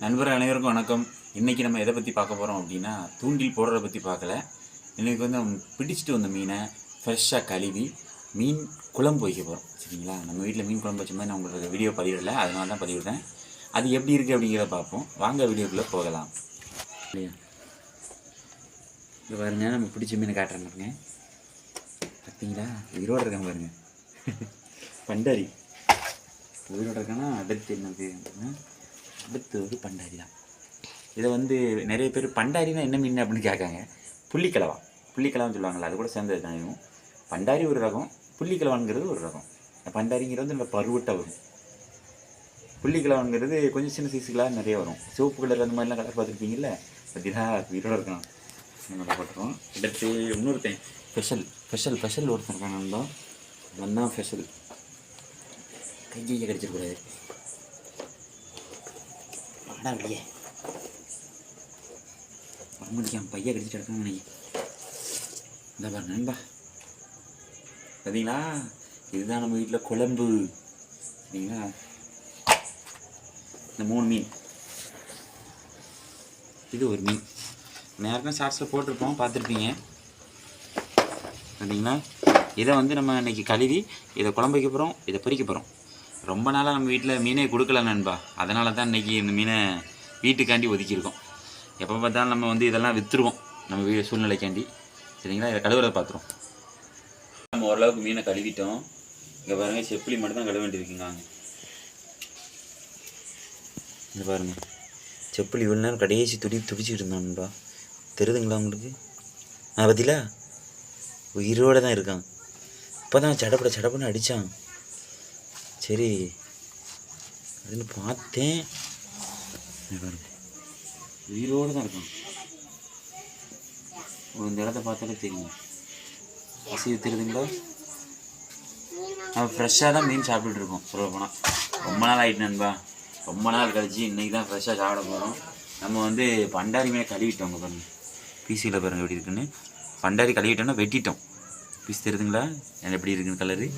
நண்பர் அனைவருக்கும் வணக்கம். இன்றைக்கி நம்ம எதை பற்றி பார்க்க போகிறோம் அப்படின்னா தூண்டில் போடுறத பற்றி பார்க்கல. இன்றைக்கி வந்து நம்ம பிடிச்சிட்டு வந்த மீனை ஃப்ரெஷ்ஷாக கழுவி மீன் குழம்பு வைக்க போகிறோம் சரிங்களா? நம்ம வீட்டில் மீன் குழம்பு வச்ச மாதிரி நான் உங்களுக்கு வீடியோ பதிவிடலை. அதனால தான் பதிவிடுறேன். அது எப்படி இருக்குது அப்படிங்கிறத பார்ப்போம். வாங்க வீடியோக்குள்ளே போகலாம். இல்லையா? இது பாருங்க நம்ம பிடிச்ச மீனை காட்டுறேன் பாருங்க. பார்த்தீங்களா உயிரோடு இருக்காங்க பாருங்கள் பண்டாரி. உயிரோடு இருக்கானா? அடுத்து என்னது? அப்படின்னா அடுத்து ஒரு பண்டாரி தான் இதை வந்து நிறைய பேர் பண்டாரினா என்ன மீன் அப்படின்னு கேட்காங்க. புள்ளிக்கலவா புள்ளிக்கலவான்னு சொல்லுவாங்கள்ல அது கூட சேர்ந்தது தான் இதுவும். பண்டாரி ஒரு ரகம் புள்ளிக்கலவாங்கிறது ஒரு ரகம். பண்டாரிங்கிறது வந்து நம்ம பருவட்டாக வரும். புள்ளிக்கலவாங்கிறது கொஞ்சம் சின்ன சைஸுகளாக நிறைய வரும். சிவப்பு கலர் அந்த மாதிரிலாம் கலர் பார்த்துருப்பீங்கல்ல பார்த்தீங்கன்னா உயிரோட இருக்கலாம். நல்லா போட்டுருவோம் அடுத்து இன்னொருத்தன். ஸ்பெஷல் ஸ்பெஷல் ஸ்பெஷல் ஒருத்தன் இருக்காங்க நண்பா அவன் தான் ஸ்பெஷல் கையை கடிச்சிடக்கூடாது. வாடா வெளியே. வரமுடிக்காம பையன் கடிச்சிட்டு இருக்காங்க நீ இந்த பாரு நண்பா பார்த்தீங்களா இதுதான் நம்ம வீட்டில் குழம்பு. சரிங்களா இந்த மூணு மீன். இது ஒரு மீன். நேரம் ஷார்ட்ஸில் போட்டிருப்போம் பார்த்துருப்பீங்க. பார்த்தீங்களா இதை வந்து நம்ம இன்னைக்கு கழுவி இதை குழம்பு வைக்க போகிறோம் இதை பொறிக்க போகிறோம் ரொம்ப நாளாக நம்ம வீட்டில் மீனே கொடுக்கல நண்பா. அதனால தான் இன்றைக்கி இந்த மீனை வீட்டுக்காண்டி ஒதுக்கியிருக்கோம். எப்போ பார்த்தாலும் நம்ம வந்து இதெல்லாம் விற்றுருவோம் நம்ம வீ சூழ்நிலைக்காண்டி. சரிங்களா? இதை கழுவுறதை பார்த்துருவோம். நம்ம ஓரளவுக்கு மீனை கழுவிட்டோம். இங்கே பாருங்கள் செப்பிலி மட்டும் தான் கழுவ வேண்டியிருக்குங்க இங்கே பாருங்க. செப்பிலி இவ்வளோ நேரம் கடைசி துடி துடிச்சிட்டு இருந்தான்பா தெரியுதுங்களா உங்களுக்கு? ஆ பார்த்தீங்களா உயிரோடு தான் இருக்கான். இப்போ தான் சடப்பட சடப்படன்னு அடித்தான் சரி. அதுன்னு பார்த்தேன். உயிரோடு தான் இருக்கான். இந்த இடத்த பார்த்தாலே தெரியும். பசி தெரியுதுங்களா நம்ம ஃப்ரெஷ்ஷாக தான் மீன் சாப்பிட்டுட்டு இருக்கோம் சொல்ல போனால் ரொம்ப நாள் ஆகிட்டு நண்பா. ரொம்ப நாள் கழிச்சு இன்றைக்கி தான் ஃப்ரெஷ்ஷாக சாப்பிட போகிறோம் நம்ம வந்து பண்டாரி மீனை கழுவிட்டோம் உங்கள் பாருங்க. பீசியில் பாருங்கள் எப்படி இருக்குன்னு. பண்டாரி கழுவிட்டோம்னா வெட்டிட்டோம். பீஸ் தெரியுதுங்களா? என்ன எப்படி இருக்குன்னு கலரு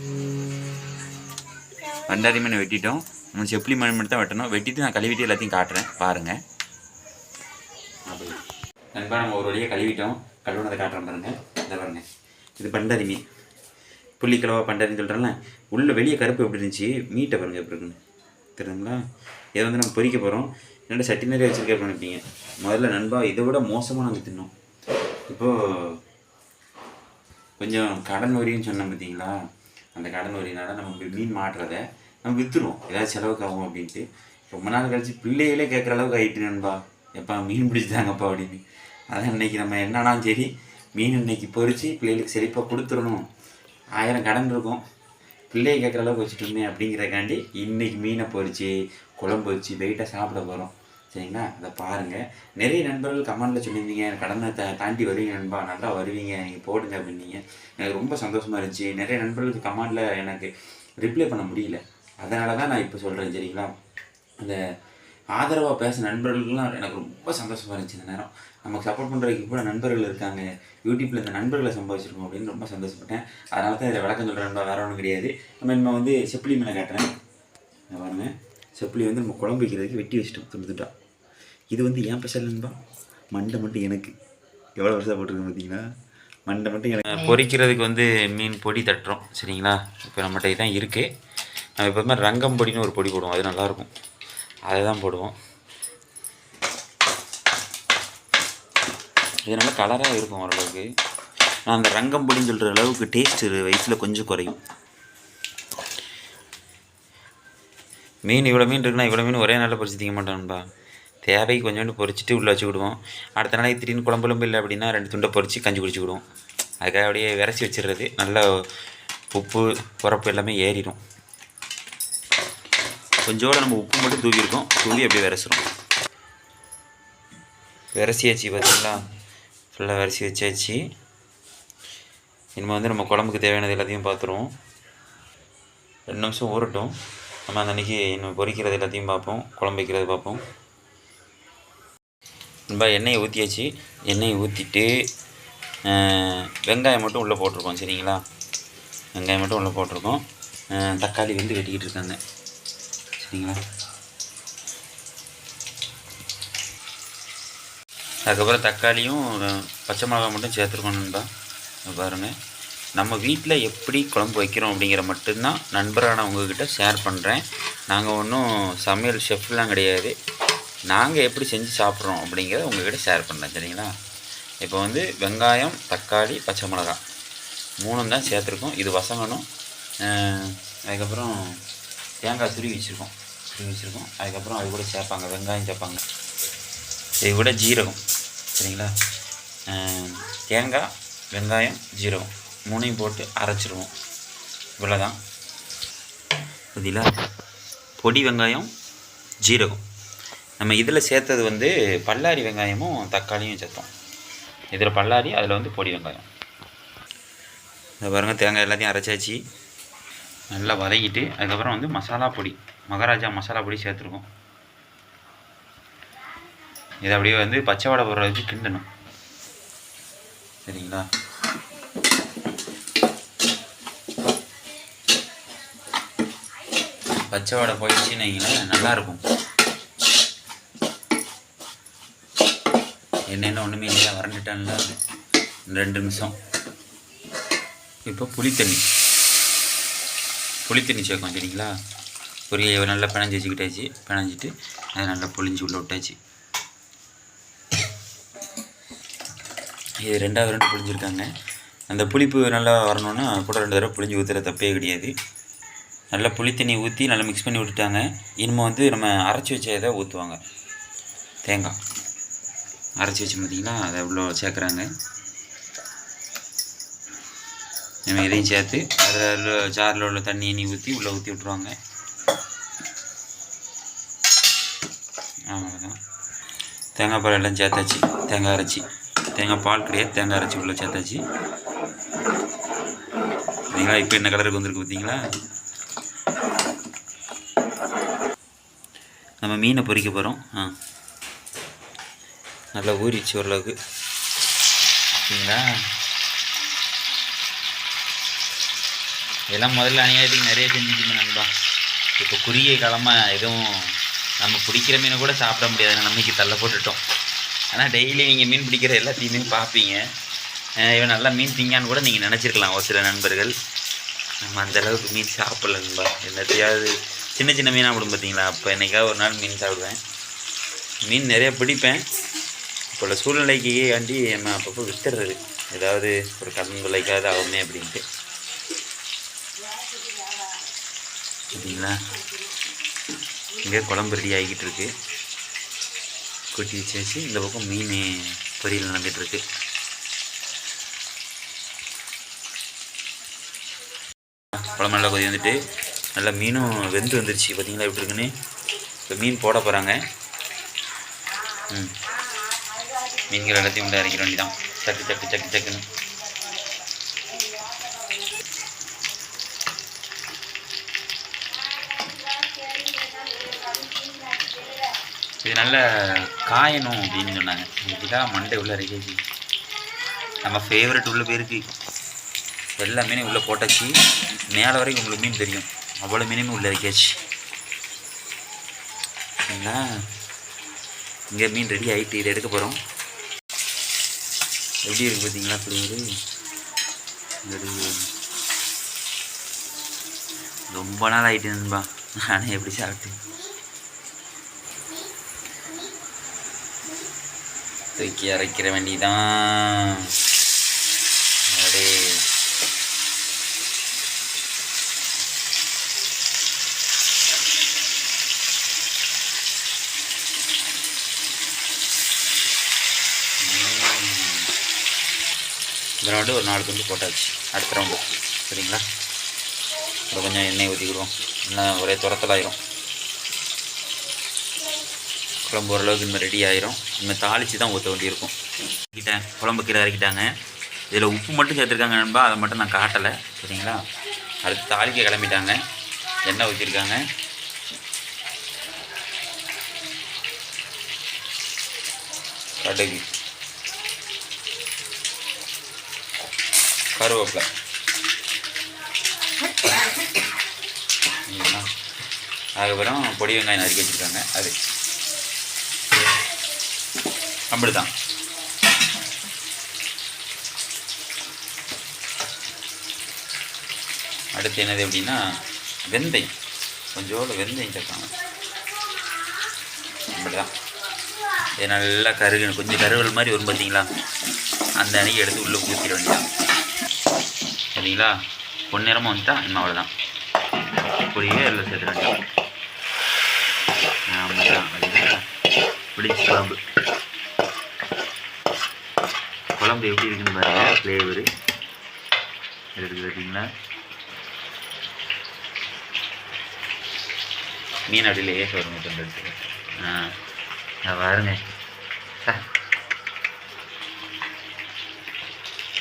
ரெண்டாயிரம் மீனை வெட்டிட்டோம். நம்ம செப்ளி மீன் மட்டும் தான் வெட்டணும். வெட்டிட்டு நான் கழுவிட்டு எல்லாத்தையும் காட்டுறேன். பாருங்கள் நண்பா நம்ம ஒரு வழியாக கழுவிட்டோம். கழுவுனதை காட்டுறேன் பாருங்கள் இதை பாருங்க. இது பண்டாரி மீன் புள்ளிக்கிழவா பண்டாரின்னு சொல்கிறேன்ல உள்ளே வெளியே கருப்பு எப்படி இருந்துச்சு? மீட்டை பாருங்கள் எப்படி இருக்குன்னு. தெரியுதுங்களா? இதை வந்து நம்ம பொறிக்க போகிறோம் என்னோட சட்டி நிறைய வச்சுருக்கேன் பண்ணிப்பீங்க முதல்ல நண்பா இதை விட மோசமாக நாங்கள் தின்னோம். இப்போது கொஞ்சம் கடன் வரின்னு சொன்னோம் பார்த்தீங்களா அந்த கடன் வரினால நம்ம மீன் மாட்டுறத நம்ம விற்றுருவோம் ஏதாவது செலவுக்கு ஆகும் அப்படின்ட்டு. ரொம்ப நாள் கழிச்சு பிள்ளைகளே கேட்குற அளவுக்கு ஆகிட்டு நண்பா. எப்பா மீன் பிடிச்சிட்டாங்கப்பா அப்படின்னு. அதான் இன்றைக்கி நம்ம என்னன்னா சரி மீன் இன்னைக்கு பொறிச்சு பிள்ளைகளுக்கு செழிப்பாக கொடுத்துடணும். ஆயிரம் கடன் இருக்கும். பிள்ளையை கேட்குற அளவுக்கு வச்சுட்டோமே அப்படிங்கிறக்காண்டி இன்றைக்கி மீனை பொறிச்சு குழம்பு வச்சு வெயிட்டாக சாப்பிட போகிறோம் சரிங்களா? அதை பாருங்கள் நிறைய நண்பர்கள் கமெண்டில் சொல்லியிருந்தீங்க. கடனை தா தாண்டி வருவீங்க நண்பா. நல்லா வருவீங்க. நீங்கள் போடுங்க அப்படின்னீங்க. எனக்கு ரொம்ப சந்தோஷமாக இருந்துச்சு. நிறைய நண்பர்களுக்கு கமெண்டில் எனக்கு ரிப்ளை பண்ண முடியல. அதனால தான் நான் இப்போ சொல்கிறேன் சரிங்களா? அந்த ஆதரவாக பேச நண்பர்களுக்கெல்லாம் எனக்கு ரொம்ப சந்தோஷமாக இருந்துச்சு இந்த நேரம். நமக்கு சப்போர்ட் பண்ணுறதுக்கு கூட நண்பர்கள் இருக்காங்க. யூடியூப்பில் இந்த நண்பர்களை சம்பாதிச்சிருக்கோம் அப்படின்னு ரொம்ப சந்தோஷப்பட்டேன். அதனால தான் இதை விளக்கம் சொல்கிறேன் வேற ஒன்றும் கிடையாது. நம்ம இன்னும் வந்து செப்பிலி மேலே காட்டுறேன். பாருங்க. செப்பிலி வந்து நம்ம குழம்பு வைக்கிறதுக்கு வெட்டி வச்சிட்டோம் துண்டு இது வந்து ஏன் ஸ்பெஷல் நண்பா? மண்டை மட்டும் எனக்கு. எவ்வளோ வருஷம் போட்டிருக்கேன் பார்த்தீங்கன்னா மண்டை மட்டும் எனக்கு. பொரிக்கிறதுக்கு வந்து மீன் பொடி தட்டுறோம் சரிங்களா? இப்போ நம்மகிட்ட தான் இருக்குது நம்ம எப்போதுமே ரங்கம் பொடின்னு ஒரு பொடி போடுவோம் அது நல்லாயிருக்கும். அதை தான் போடுவோம். இது நல்லா கலராக இருக்கும் ஓரளவுக்கு. நான் அந்த ரங்கம் பொடின்னு சொல்கிற அளவுக்கு டேஸ்ட் வயசில் கொஞ்சம் குறையும். மீன் இவ்வளோ மீன் இருக்குன்னா இவ்வளோ மீன் ஒரே நாளில் பொறிச்சு திங்க மாட்டோம்பா தேவைக்கு கொஞ்சோண்டு பொரிச்சிட்டு உள்ளே வச்சு விடுவோம். அடுத்த நாளைக்கு திடீர்னு குழம்பு குழம்பு இல்லை அப்படின்னா ரெண்டு துண்டை பொறிச்சு கஞ்சி குடிச்சுக்கிடுவோம் அதுக்காக அப்படியே விரசி வச்சிடுறது. நல்லா உப்பு உரப்பு எல்லாமே ஏறிடும். கொஞ்சோடு நம்ம உப்பு மட்டும் தூக்கியிருக்கோம் தூவி அப்படியே விரசுறோம். விரசியாச்சு பார்த்தீங்களா ஃபுல்லாக விரசி வச்சாச்சு. இனிமேல் வந்து நம்ம குழம்புக்கு தேவையானது எல்லாத்தையும் பார்த்துருவோம் ரெண்டு நிமிஷம் ஊறட்டும். நம்ம அந்த அன்றைக்கி இன்னும் பொரிக்கிறது எல்லாத்தையும் பார்ப்போம். குழம்பு வைக்கிறது பார்ப்போம். நம்ம எண்ணெயை ஊற்றியாச்சு எண்ணெயை ஊற்றிட்டு வெங்காயம் மட்டும் உள்ளே போட்டிருக்கோம் சரிங்களா? வெங்காயம் மட்டும் உள்ளே போட்டிருக்கோம். தக்காளி வந்து வெட்டிக்கிட்டு இருக்காங்க. சரிங்களா அதுக்கப்புறம் தக்காளியும் பச்சை மிளகா மட்டும் சேர்த்துருக்கோம் நண்பா பாருங்கள் நம்ம வீட்டில் எப்படி குழம்பு வைக்கிறோம் அப்படிங்கிற மட்டும்தான் நண்பரான உங்ககிட்ட ஷேர் பண்ணுறேன் நாங்கள் ஒன்றும் சமையல் ஷெஃப்லாம் கிடையாது. நாங்கள் எப்படி செஞ்சு சாப்பிட்றோம் அப்படிங்கிறத உங்ககிட்ட ஷேர் பண்ணுறேன் சரிங்களா? இப்போ வந்து வெங்காயம் தக்காளி பச்சை மிளகா மூணும் தான் சேர்த்துருக்கோம். இது வசங்கணும். அதுக்கப்புறம் தேங்காய் துருவி வச்சுருக்கோம். துருவி வச்சுருக்கோம் அதுக்கப்புறம் அது கூட சேர்ப்பாங்க. வெங்காயம் சேர்ப்பாங்க. இது கூட ஜீரகம். சரிங்களா? தேங்காய் வெங்காயம் ஜீரகம். மூணையும் போட்டு அரைச்சிருவோம். இவ்வளோதான் பார்த்தீங்களா பொடி வெங்காயம் ஜீரகம். நம்ம இதில் சேர்த்தது வந்து பல்லாரி வெங்காயமும் தக்காளியும் சேர்த்தோம். இதில் பல்லாரி அதில் வந்து பொடி வெங்காயம். இந்த பாருங்க தேங்காய் எல்லாத்தையும் அரைச்சாச்சு. நல்லா வதக்கிட்டு அதுக்கப்புறம் வந்து மசாலா பொடி. மகாராஜா மசாலா பொடி சேர்த்துருக்கோம். இதை அப்படியே வந்து பச்சை வடை போடுற வச்சு கிண்டணும். சரிங்களா? பச்சை வடை போயிடுச்சுன்னு வைங்களேன் நல்லாயிருக்கும். என்னென்ன ஒன்றுமே இல்லையா? வறண்டுட்டான்ல. ரெண்டு நிமிஷம். இப்போ புளித்தண்ணி. புளித்தண்ணி சேர்க்கும் சரிங்களா? பொரியை நல்லா பிணைஞ்சு வச்சுக்கிட்டாச்சு. பிணைஞ்சிட்டு அதை நல்லா பொழிஞ்சு உள்ள விட்டாச்சு. இது ரெண்டாவது ரெண்டு பிழிஞ்சிருக்காங்க. அந்த புளிப்பு நல்லா வரணுன்னா கூட ரெண்டு தடவை புளிஞ்சு ஊற்றுற தப்பே கிடையாது. நல்லா புளி தண்ணி ஊற்றி நல்லா மிக்ஸ் பண்ணி விட்டுட்டாங்க. இனிமேல் வந்து நம்ம அரைச்சி வச்ச இதை ஊற்றுவாங்க தேங்காய். அரைச்சி வச்சு பார்த்தீங்கன்னா அதை இவ்வளோ சேர்க்குறாங்க. நம்ம இதையும் சேர்த்து அதில் ஜாரில் உள்ள தண்ணி எண்ணி ஊற்றி உள்ளே ஊற்றி விட்ருவாங்க தேங்காய் பால் எல்லாம் சேர்த்தாச்சு. தேங்காய் அரைச்சி. தேங்காய் பால் கிடையாது தேங்காய் அரைச்சி உள்ளே சேர்த்தாச்சு. பார்த்தீங்களா இப்போ என்ன கலருக்கு வந்திருக்கு பார்த்தீங்களா நம்ம மீனை பொறிக்க போகிறோம் ஆ. நல்லா ஊறிச்சு ஓரளவுக்கு. பார்த்தீங்களா இதெல்லாம் முதல்ல அநியாயத்துக்கு நிறைய செஞ்சுக்கணும் நண்பா. இப்போ குறுகிய காலமாக எதுவும் நம்ம பிடிக்கிற மீனை கூட சாப்பிட முடியாத. நிலைமைக்கு தள்ள போட்டுட்டோம். ஆனால் டெய்லி நீங்கள் மீன் பிடிக்கிற எல்லாத்தையுமே பார்ப்பீங்க. இவன் நல்லா மீன் திங்கான்னு கூட நீங்கள் நினச்சிருக்கலாம். ஒரு சில நண்பர்கள் நம்ம அந்த அளவுக்கு மீன் சாப்பிடல நண்பா. என்னத்தையாவது சின்ன சின்ன மீனாக விடும் பார்த்தீங்களா அப்போ என்னைக்காவது ஒரு நாள் மீன் சாப்பிடுவேன். மீன் நிறையா பிடிப்பேன். இப்போ உள்ள சூழ்நிலைக்கு ஆண்டி நம்ம அப்பப்போ வித்துடுறது. ஏதாவது ஒரு கடன் தொலைக்காவது ஆகுமே அப்படின்ட்டு. சரிங்களா? இங்கே குழம்பு ரெடி ஆகிக்கிட்டு இருக்கு கொட்டி வச்சு வச்சு இந்த பக்கம் மீன் பொரியல் நடந்துட்டு இருக்கு குழம்பு நல்லா கொதி வந்துட்டு நல்லா மீனும் வெந்து வந்துருச்சு. பார்த்தீங்களா எப்படி இருக்குன்னு? இப்போ மீன் போட போகிறாங்க ம். மீன்கள் எல்லாத்தையும் உள்ள இறக்கிற வேண்டிதான் சக்கு சக்கு சக்கு சக்குன்னு. இது நல்ல காயணும் அப்படின்னு சொன்னாங்க. இதுதான் மண்டை உள்ளே இறக்கிச்சு நம்ம ஃபேவரட் உள்ள பேருக்கு எல்லா மீனும் உள்ளே போட்டாச்சு. மேலே வரைக்கும் உங்களுக்கு மீன் தெரியும். அவ்வளோ மீனுமே உள்ளே இறக்கியாச்சு சரிங்களா இங்கே மீன் ரெடி ஆகிட்டு இதை எடுக்க போகிறோம் எப்படி இருக்கு பார்த்தீங்களா? ஃப்ளேவரு ரொம்ப நாள் ஆகிட்டு நண்பா. ஆனால் எப்படி சாப்பிட்டு தூக்கி அரைக்கிற வேண்டிதான். அப்படியே இந்த ரவுண்டு ஒரு நாலு துண்டு போட்டாச்சு. அடுத்த ரவுண்டு சரிங்களா? இப்போ கொஞ்சம் எண்ணெய் ஊற்றிக்கிடுவோம் இன்னும் ஒரே துரத்தலாயிரும். குழம்பு ஓரளவுக்கு இன்னும் ரெடி ஆயிரும். இனிமேல் தாளித்து தான் ஊற்ற வேண்டியிருக்கும். இறக்கிட்டேன் குழம்பு கீரை இறக்கிட்டாங்க. இதில் உப்பு மட்டும் சேர்த்துருக்காங்க நண்பா. அதை மட்டும் நான் காட்டலை. சரிங்களா? அடுத்து தாளிக்க கிளம்பிட்டாங்க. எண்ணெய் ஊற்றிருக்காங்க கடுகு. கருவேப்பிலை. அதுக்கப்புறம் பொடி வெங்காயம் நறுக்கி வச்சுருக்காங்க. அது. அப்படி தான் அடுத்து என்னது அப்படின்னா வெந்தயம். கொஞ்சோடு வெந்தயம் சேர்க்காங்க அப்படிதான். இது நல்லா கருகணும். கொஞ்சம் கருவல் மாதிரி வரும் பார்த்தீங்களா? அந்த அன்னைக்கு எடுத்து உள்ளே ஊற்றிட வேண்டியதான் சரிங்களா? பொன்னிறமாக வந்துட்டா இன்னும் அவ்வளோதான் பொடியே எல்லாம் சேர்த்துறாங்க வேண்டியதான் ஆமாம் பிடிச்சி குழம்பு. குழம்பு எப்படி இருக்குன்னு பாருங்க ஃப்ளேவரு இருக்குது பார்த்தீங்களா? மீன் அப்படியே லேஸ் வரும் தொண்டு ஆ பாருங்க.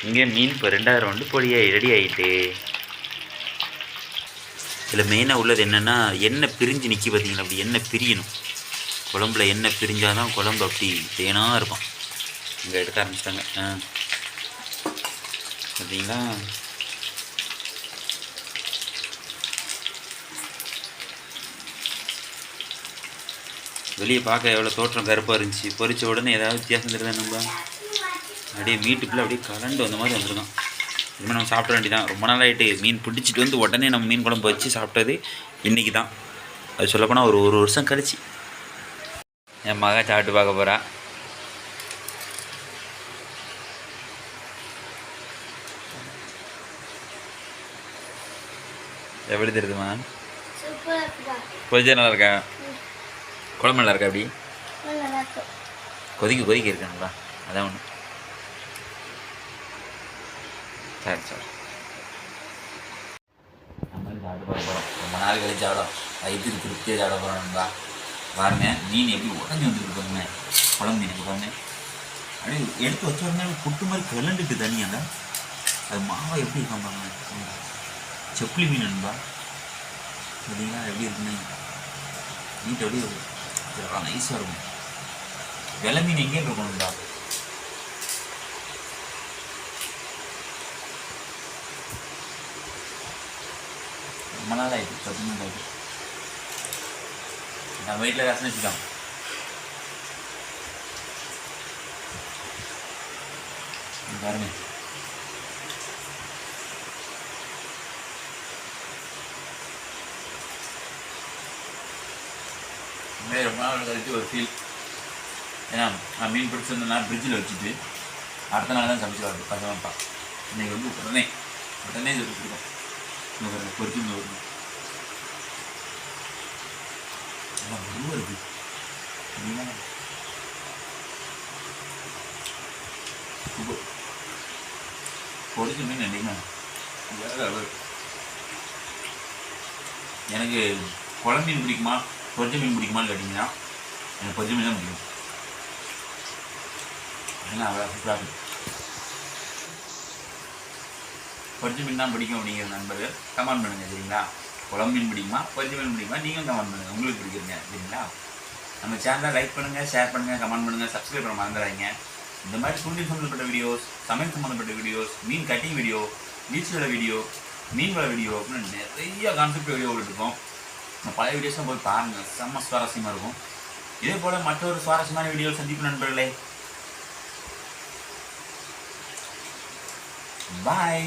இங்கே மீன் இப்போ ரெண்டாயிரம் வந்து பொடியாகி ரெடி ஆகிட்டு இதில் மெயினாக உள்ளது என்னென்னா எண்ணெய் பிரிஞ்சு நிற்கி பார்த்தீங்களா அப்படி எண்ணெய் பிரியணும். குழம்புல எண்ணெய் பிரிஞ்சாதான் குழம்பு அப்படி தேனாக இருக்கும். இங்கே எடுக்க ஆரம்பிச்சிட்டாங்க ஆ பார்த்தீங்களா வெளியே பார்க்க எவ்வளோ தோற்றம் கருப்பாக இருந்துச்சு. பொறிச்ச உடனே ஏதாவது வித்தியாசம் தெரியுதா நம்ம? அப்படியே மீட்டுக்குள்ளே அப்படியே கலண்டு வந்த மாதிரி வந்துருக்கான் இனிமேல் நம்ம சாப்பிட வேண்டியதான் ரொம்ப நாள் ஆகிட்டு மீன் பிடிச்சிட்டு வந்து உடனே நம்ம மீன் குழம்பு வச்சு சாப்பிட்டது இன்றைக்கி தான் அது சொல்லப்போனால் ஒரு ஒரு வருஷம் கழிச்சு. என் மகன் சாப்பிட்டு பார்க்க போகிறான் எப்படி தெரியுதுமா கொஞ்சம் நல்லா இருக்கா குழம்பு நல்லா இருக்கா அப்படி இருக்கு கொதிக்க கொதிக்க இருக்காங்களா அதான் ஒன்று சரி சரி. போகிறோம் ரொம்ப நாள் கழிச்சு சாப்பிடும் வயிற்றுக்கு திருப்தியாக சாப்பிட போகிறோம் நண்பா பாருங்க மீன் எப்படி உடஞ்சி வந்துருக்கு பாருங்க. குழம்பு மீனுக்கு பாருங்க. அப்படியே எடுத்து வச்ச உடனே புட்டு மாதிரி கிளண்டுட்டு தனியாங்க அது மாவை எப்படி இருக்கும் பாருங்க. செப்புளி மீன் நண்பா பார்த்தீங்கன்னா எப்படி இருக்குன்னு நீட் அப்படியே இதெல்லாம் நைஸாக இருக்கும். வெலை மீன் எங்கே இருக்கணும்டா ரொம்ப நாள் ஆயிடுச்சு சத்தியமாக ஆயிடுச்சு நான் வீட்டில் ரசம் வச்சுக்கலாம் இங்க பாருங்க உண்மையிலே ரொம்ப ஒரு ஃபீல் ஏன்னா நான் மீன் பிடிச்சிருந்தேன்னா ஃப்ரிட்ஜில் வச்சுட்டு அடுத்த நாள் தான் சமைச்சு வரது பசங்கப்பா இன்றைக்கி வந்து உடனே உடனே இது கொடுத்துருக்கோம். இந்த பாருங்க, பொரிச்சு இந்த வருது எல்லாம் ரொம்ப இருக்கு சரிங்களா? மீன் இல்லைங்களா வேற level. எனக்கு குழம்பு மீன் பிடிக்குமா? பொரிச்ச மீன் பிடிக்குமான்னு கேட்டிங்கன்னா எனக்கு பொரிச்ச மீன் தான் பிடிக்கும். ஏன்னா அவ்வளோ மீன் தான் பிடிக்கும் அப்படிங்கிற நண்பர்கள் கமெண்ட் பண்ணுங்கள் சரிங்களா? குழம்பு மீன் பிடிக்குமா? பொரிச்ச மீன் பிடிக்குமா? நீங்களும் கமெண்ட் பண்ணுங்க. உங்களுக்கு பிடிக்கிறீங்க சரிங்களா? நம்ம சேனலை லைக் பண்ணுங்கள் ஷேர் பண்ணுங்கள் கமெண்ட் பண்ணுங்கள் சப்ஸ்கிரைப் பண்ண மறந்துடாதீங்க. இந்த மாதிரி சுண்டி சம்மந்தப்பட்ட வீடியோஸ் சமையல் சம்மந்தப்பட்ட வீடியோஸ் மீன் கட்டிங் வீடியோ பீச்சோட வீடியோ மீன் வள வீடியோ அப்படின்னு நிறைய கான்செப்ட் வீடியோ இருக்கும். பழைய வீடியோஸும் போய் பாருங்கள் செம்ம சுவாரஸ்யமாக இருக்கும். இதே போல் மற்றொரு சுவாரஸ்யமான வீடியோ சந்திப்பு நண்பர்களே. பாய்